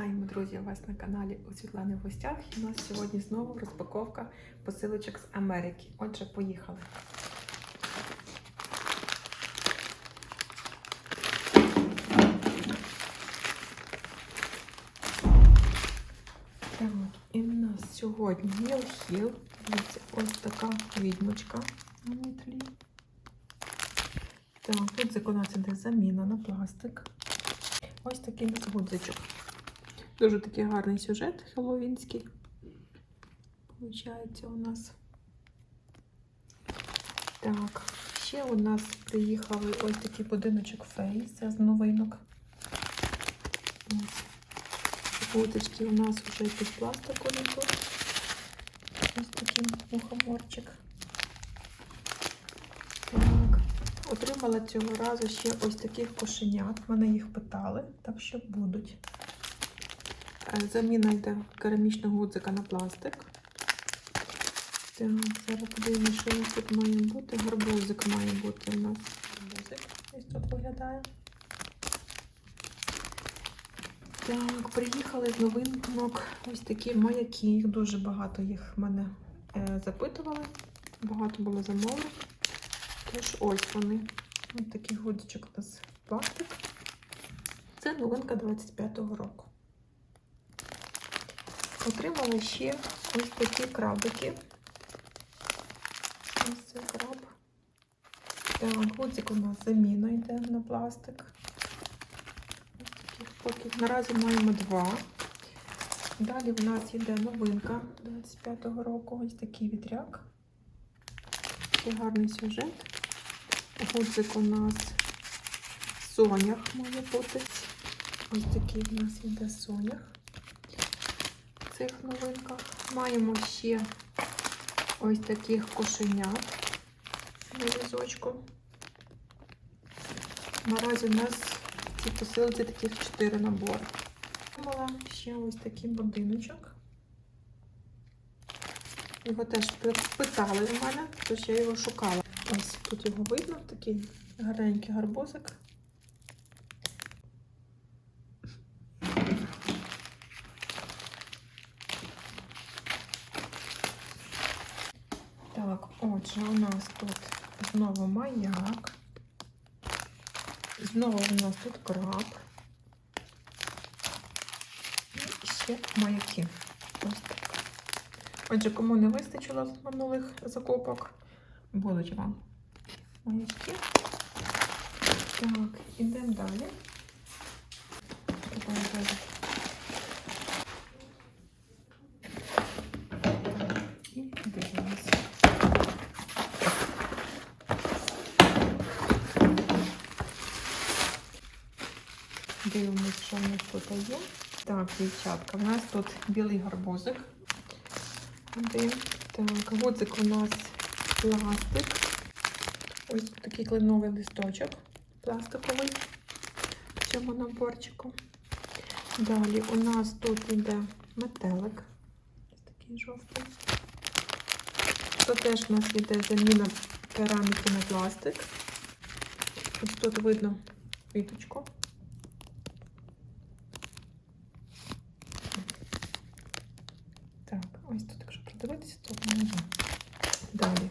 Вітаємо, друзі, вас на каналі у Світлани в гостях. І у нас сьогодні знову розпаковка посилочок з Америки. Отже, поїхали. Так, і в нас сьогодні Мілхіл. Дивіться, ось така відьмочка на мітлі. Так, тут законодавця іде заміна на пластик. Ось такий гудзичок. Дуже такий гарний сюжет хеллоуінський. Получається у нас. Так, ще у нас приїхали ось такий будиночок фей. Це з новинок. Ось. У нас вже під пластику тут. Ось такий мухоморчик. Так. Отримала цього разу ще ось таких кошенят. Мене їх питали, так що будуть. Е, Заміна йде керамічного гудзика на пластик. Так, зараз подивимося, що у нас тут має бути. Гарбузик має бути у нас. Гарбузик ось тут виглядає. Так, приїхали з новинок ось такі маяки. Їх дуже багато їх мене е, запитували. Багато було замовлень. Тож ось вони. Ось такий гудзичок у нас пластик. Це новинка 25-го року. Отримала ще ось такі крабики. Ось це краб. Так, гудзик у нас заміна йде на пластик. Ось таких поки. Наразі маємо два. Далі в нас йде новинка 25-го року. Ось такий вітряк. Такий гарний сюжет. Гудзик у нас сонях має бути. Ось такий в нас іде сонях цих новинках. Маємо ще ось таких кошенят на візочку. Наразі у нас в цій посилці таких 4 набори. Мала ще ось такий будиночок. Його теж питали в мене, тож я його шукала. Ось тут його видно, такий гарненький гарбузик. Так, отже, у нас тут знову маяк. Знову у нас тут краб. І ще маяки. Ось так. Отже, кому не вистачило з минулих закупок, будуть вам маячки. Так, ідемо далі. Ідемо далі. І дивимося. Дивимось, що в нас тут є. Так, дівчатка, в нас тут білий гарбузик. Один. Так, гудзик у нас пластик. Ось такий кленовий листочок пластиковий в цьому наборчику. Далі у нас тут йде метелик. Ось такий жовтий. Тут теж у нас йде заміна кераміки на пластик. Ось тут видно квіточку. Так, ось тут, якщо продивитися, то воно є. Далі.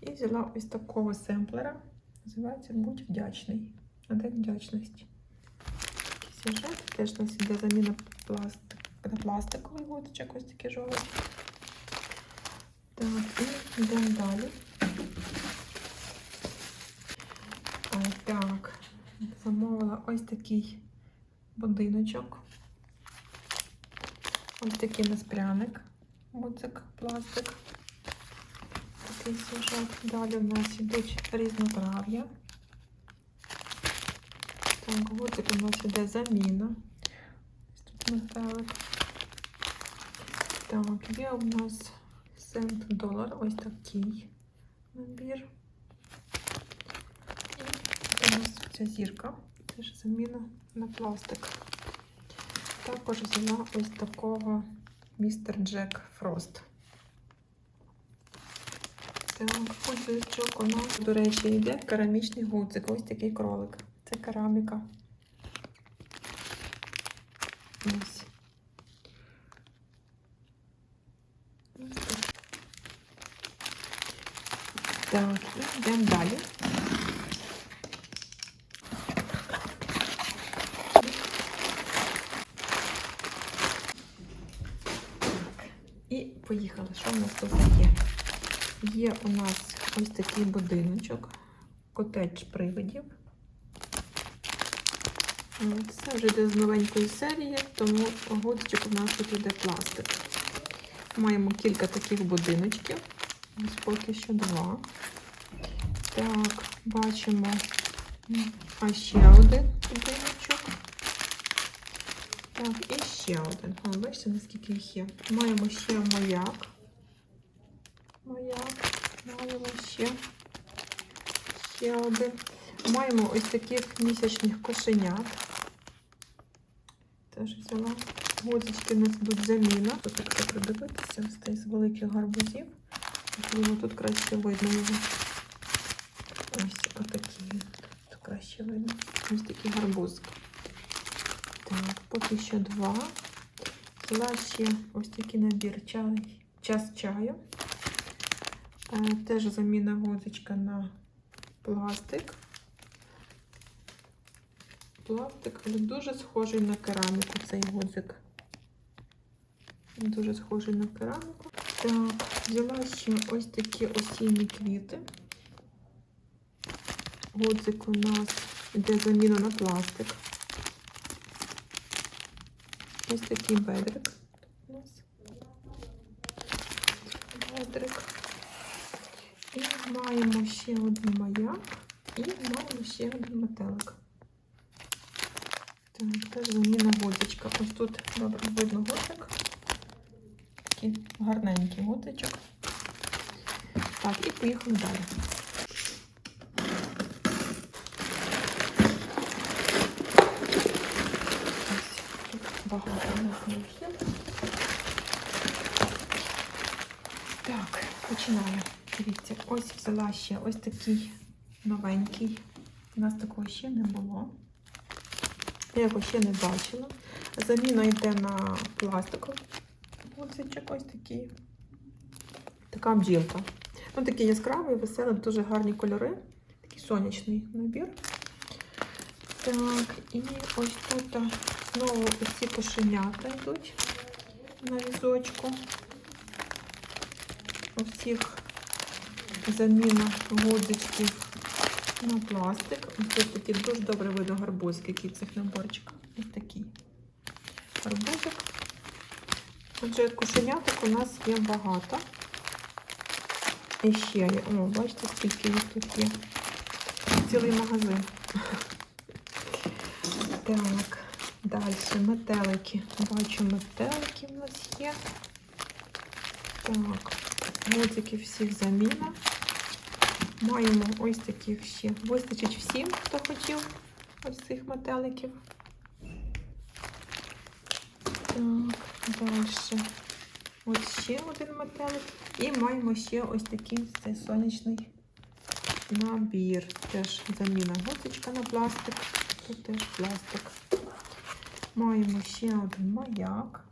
І взяла ось такого семплера. Називається Будь вдячний. На день вдячності. Сюжет. Теж нас іде заміна пластик, на пластиковий гудочок, ось такий жовтий. Так, і йдемо далі. Так. Замовила ось такий будиночок. Ось такий нас пряник, гудзик, пластик. Такий сюжет. Далі у нас йдуть різнотрав'я. Так, гудзик у нас іде заміна. Ось тут металик. Так, є у нас цент долар, ось такий набір. І у нас ця зірка, теж заміна на пластик. Також взяла ось такого містер Джек Фрост. Гудзичок у нас, до речі, йде керамічний гудзик. Ось такий кролик. Це кераміка. Ось. Так, йдемо далі. І поїхали. Що в нас тут є? Є у нас ось такий будиночок, котедж привидів. Це вже йде з новенької серії, тому годичок у нас тут йде пластик. Маємо кілька таких будиночків. Ось поки що два. Так, бачимо а ще один будиночок. Так, і ще один. Бачите, наскільки їх є. Маємо ще. Маяк. Маємо ще. Ще один. Маємо ось таких місячних кошенят. Теж взяла. Гудзички у нас будуть заміна. Тут якщо придивитися, ось з великих гарбузів. Можливо, тут краще видно його. Ось отакі. Тут краще видно. Ось такі гарбузки. Так, поки що два. Взяла ще ось такий набір чай, час чаю. Е, Теж заміна гудзичка на пластик. Пластик, але дуже схожий на кераміку цей гудзик. Дуже схожий на кераміку. Так, взяла ще ось такі осінні квіти. Гудзик у нас йде заміна на пластик. Ось такий бедрик у нас. Бедрик. І маємо ще один маяк. І маємо ще один метелик. Так, теж заміна гудзичка. Ось тут добре видно гудзик. Такий гарненький гудзичок. Так, і поїхали далі. Ось тут багато. Так, починаю. Дивіться, ось взяла ще ось такий новенький. У нас такого ще не було. Я його ще не бачила. Заміна йде на пластиковий гудзичок, ось такий. Така бджілка. Ну, такий яскравий, веселий, дуже гарні кольори. Такий сонячний набір. Так, і ось тут знову ці кошенята йдуть на візочку. У всіх заміна гудзичків на пластик. Ось такі дуже добре видно гарбузик, який цих наборчиках. Ось такий гарбузик. Отже, кошеняток у нас є багато. І ще є. О, бачите, скільки їх тут є. Цілий магазин. Так, далі метелики. Бачу, метелики в нас є. Так, гудзики всіх заміна. Маємо ось таких ще. Вистачить всім, хто хотів ось цих метеликів. Так, далі. Ось ще один метелик. І маємо ще ось такий цей сонячний набір. Теж заміна гусечка на пластик. Тут теж пластик. Маємо ще один маяк.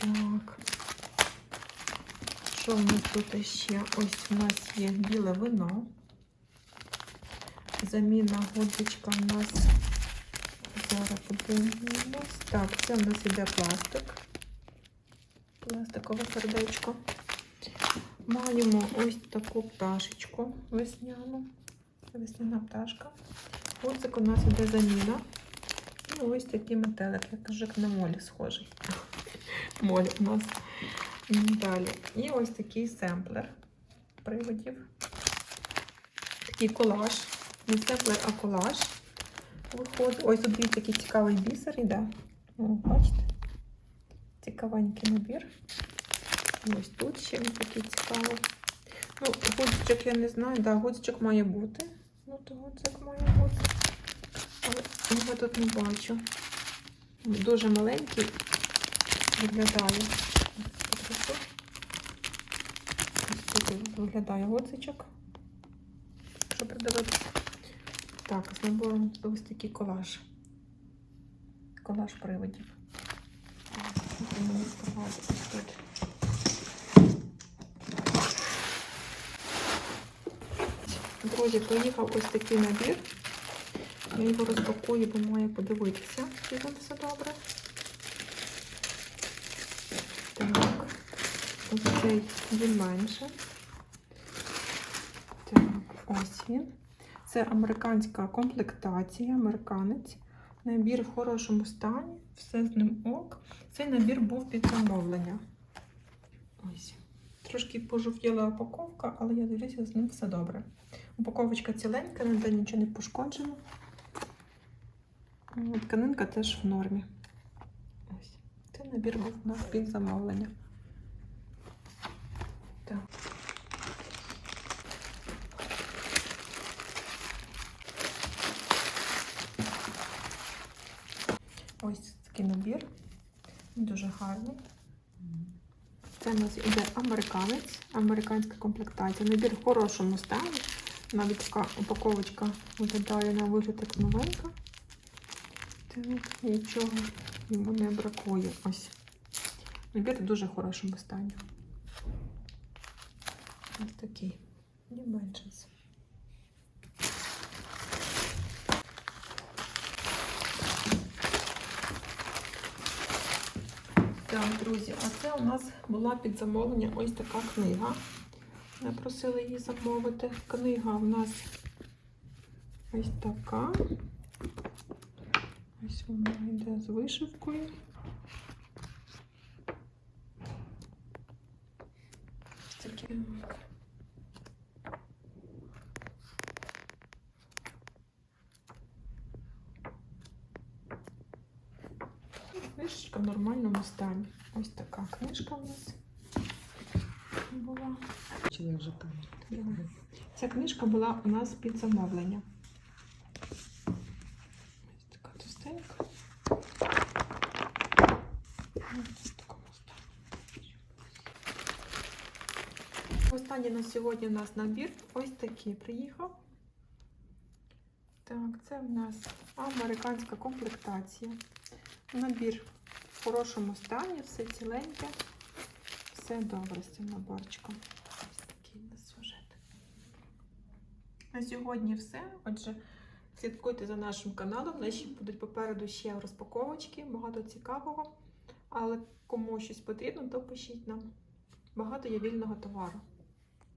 Так. Що в нас тут ще? Ось у нас є біле вино. Заміна годичка у нас. Зараз подивимось. Так, це у нас іде пластик. Пластикове сердечко. Маємо ось таку пташечку весняну. Весняна пташка. Гудзик у нас іде заміна. І ось такий метелик, як кажу, на молі схожий. Моль у нас. Далі. І ось такий семплер приводів. Такий колаж. Не семплер, а колаж. Виходить. Ось тут дивіться, який цікавий бісер іде. О, бачите? Цікавенький набір. Ось тут ще він такий цікавий. Ну, гудзичок я не знаю, да, гудзичок має бути. Ну, то гудзик має бути. Але його тут не бачу. Дуже маленький виглядає. Ось покажу. Ось тут виглядає гудзичок. Що придивитися. так, з набором ось такий колаж. Колаж приводів. Друзі, приїхав ось такий набір. Я його розпакую, бо маю подивитися, чи там все добре. Так, ось цей він менше. Ось він. Це американська комплектація, американець. Набір в хорошому стані, все з ним ок. Цей набір був під замовлення. Ось. Трошки пожовтіла упаковка, але я дивлюся, з ним все добре. Упаковочка ціленька, ніде нічого не пошкоджено. Тканинка теж в нормі. Ось. Цей набір був у нас під замовлення. Так. Ось такий набір. Дуже гарний. Це у нас іде американець, американська комплектація. Набір в хорошому стані. Навіть така упаковочка виглядає на вигляд як новенька. Так, нічого йому не бракує. Ось. Набір в дуже хорошому стані. Ось такий. І менший. Так, друзі, а це у нас була під замовлення ось така книга. Я просила її замовити. Книга у нас ось така. Ось вона йде з вишивкою. Ось такі. Книжечка в нормальному стані. Ось така книжка у нас була. Чи вже там? Ця книжка була у нас під замовлення. Ось така стані. Останній на сьогодні у нас набір ось такий приїхав. Так, це в нас американська комплектація. Набір хорошому стані, все ціленьке, все добре з цим наборчиком. Ось такий нас сюжет. На сьогодні все. Отже, слідкуйте за нашим каналом. Наші будуть попереду ще розпаковочки, багато цікавого. Але кому щось потрібно, то пишіть нам. Багато є вільного товару.